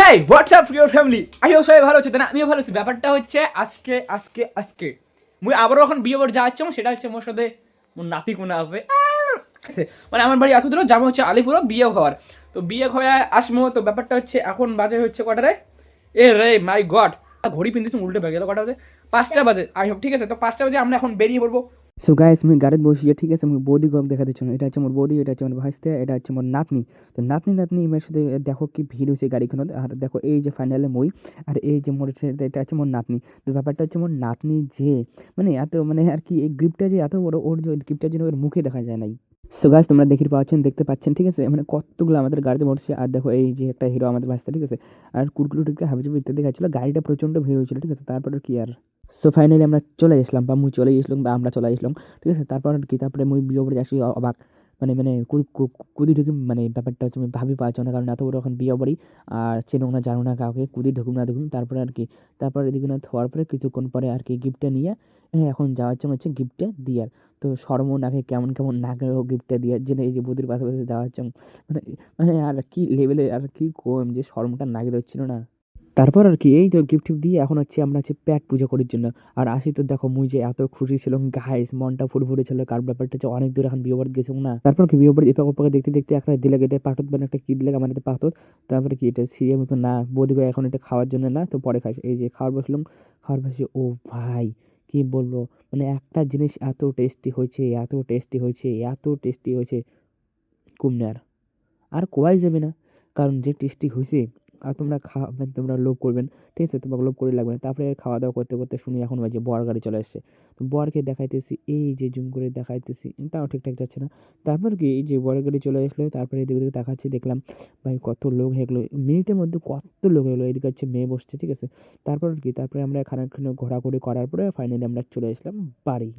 Hey WhatsApp your family hope সবাই ভালো আছে না? আমিও ভালো আছি। ব্যাপারটা হচ্ছে, আজকে আজকে আজকে। মুই আবারও এখন বিয়ে বাড়ি যাচ্ছি সেটা হচ্ছে মোর সাথে মোর নাতি কোনা আছে। মানে আমার বাড়ি এত যাব হচ্ছে আলিপুর, বিয়ে হওয়ার। তো বিয়ে হয়ে আসব তো ব্যাপারটা হচ্ছে, এখন বাজে হচ্ছে কটারে? এ রে মাই গড ঘড়ি পিনতেছি উল্টে বেগে গেল, কটা বাজে? পাঁচটা বাজে। আই হোপ, ঠিক আছে? তো পাঁচটা বাজে, আমরা এখন বেরিয়ে পড়ব। সো গাইস আমি গাড়িতে বসিয়ে ঠিক আছে, আমি বৌদি গক দেখা দিচ্ছি। এটা হচ্ছে আমার বৌদি, এটা হচ্ছে আমার ভাইস্তে, এটা হচ্ছে আমার নাতনি। তো নাতনি নাতনি এর সাথে দেখো কি ভিড় হয়েছে গাড়িখানে আর দেখো এই যে ফাইনালে মই, আর এই যে মোর এটা হচ্ছে মোর নাতনি। তো ব্যাপারটা হচ্ছে মোর নাতনি যে মানে এত মানে আর কি, এই গিফটটা যে এত বড়, ওর যে গিফটটা যেন ওর মুখে দেখা যায় নাই। সো গাইস তোমরা দেখি পাচ্ছেন দেখতে পাচ্ছেন, ঠিক আছে? মানে কতগুলো আমাদের গাড়িতে বসছে আর দেখো এই যে একটা হিরো আমাদের ভাইস্তে, ঠিক আছে? আর কুরকুলু টিকা হাবিজাবি ইত্যাদি খাচ্ছিল। গাড়িটা প্রচণ্ড ভিড় হয়েছিল, ঠিক আছে? তারপরে কি আর? সো ফাইনালি আমরা চলে আসলাম বা মুই চলে গেছিলাম বা আমরা চলে আসলাম ঠিক আছে? তারপর কি, তারপরে মুই বিয়ে বাড়ি আসি অবাক। মানে মানে কুদি ঢুকি মানে ব্যাপারটা হচ্ছে আমি ভাবি পাচ্ছ না, কারণ এত বড় এখন বিয়ে বাড়ি, আর চেনো না, জানো না কাউকে, কুদি ঢুকুম না ঢুকুম তারপরে আর কি, তারপরে এদিকে না হওয়ার পরে কিছুক্ষণ পরে আর কি গিফটটা নিয়ে হ্যাঁ এখন যাওয়ার জন্য হচ্ছে গিফটটা দিয়ার তো শর্ম নাকে কেমন কেমন নাকে গিফটটা দিয়ে জেনে এই যে বুদির পাশে পাশে যাওয়ার জন্য মানে মানে আর কি লেভেলে আর কি কম যে শর্মটা নাকে ধরছিল না। তারপর আর কি, এই তো গিফট টিফট দিয়ে এখন হচ্ছে আমরা হচ্ছে প্যাট পুজো করার জন্য। আর আসি তো দেখো, মুই যে এত খুশি ছিলাম গাইস মনটা ফুরফুরে ছিল কার ব্যাপারটা হচ্ছে অনেক দূর এখন বিয়ে বাড়ি গেছিলাম না। তারপর কি বিয়ে বাড়ি এপাক ওপাকে দেখতে দেখতে একটা দিলে এটা পাঠত মানে একটা কি দিলে, আমাদের পাঠত। তারপরে কি, এটা সিরিয়াম না, বৌদি এখন এটা খাওয়ার জন্য না, তো পরে খাইছে এই যে খাওয়ার বসলাম, খাওয়ার বসে, ও ভাই, কি বলব? মানে একটা জিনিস এত টেস্টি হয়েছে, এত টেস্টি হয়েছে, এত টেস্টি হয়েছে। কুমনার আর। কোয়াই যাবে না, কারণ যে টেস্টি হয়েছে আর তোমরা খাবেন তোমরা লোভ করবেন ঠিক আছে? তোমাকে লোভ করে লাগবে না। তারপরে খাওয়া দাওয়া করতে করতে শুনি এখন বাজে বর গাড়ি চলে আসছে। তো বরকে দেখাইতেছি, এই যে জুম করে দেখাইতেছি, তাও ঠিকঠাক যাচ্ছে না। তারপর কি, এই যে বর গাড়ি চলে আসলো, তারপরে এদিকে ওদিকে দেখাচ্ছি দেখলাম, ভাই কত লোক হয়ে গেলো। মিনিটের মধ্যে কত লোক গেলো, এদিকে হচ্ছে মেয়ে বসছে, ঠিক আছে? তারপর কি, তারপরে আমরা খানিকক্ষণ ঘোরাঘুরি করার পরে ফাইনালি আমরা চলে আসলাম বাড়ি।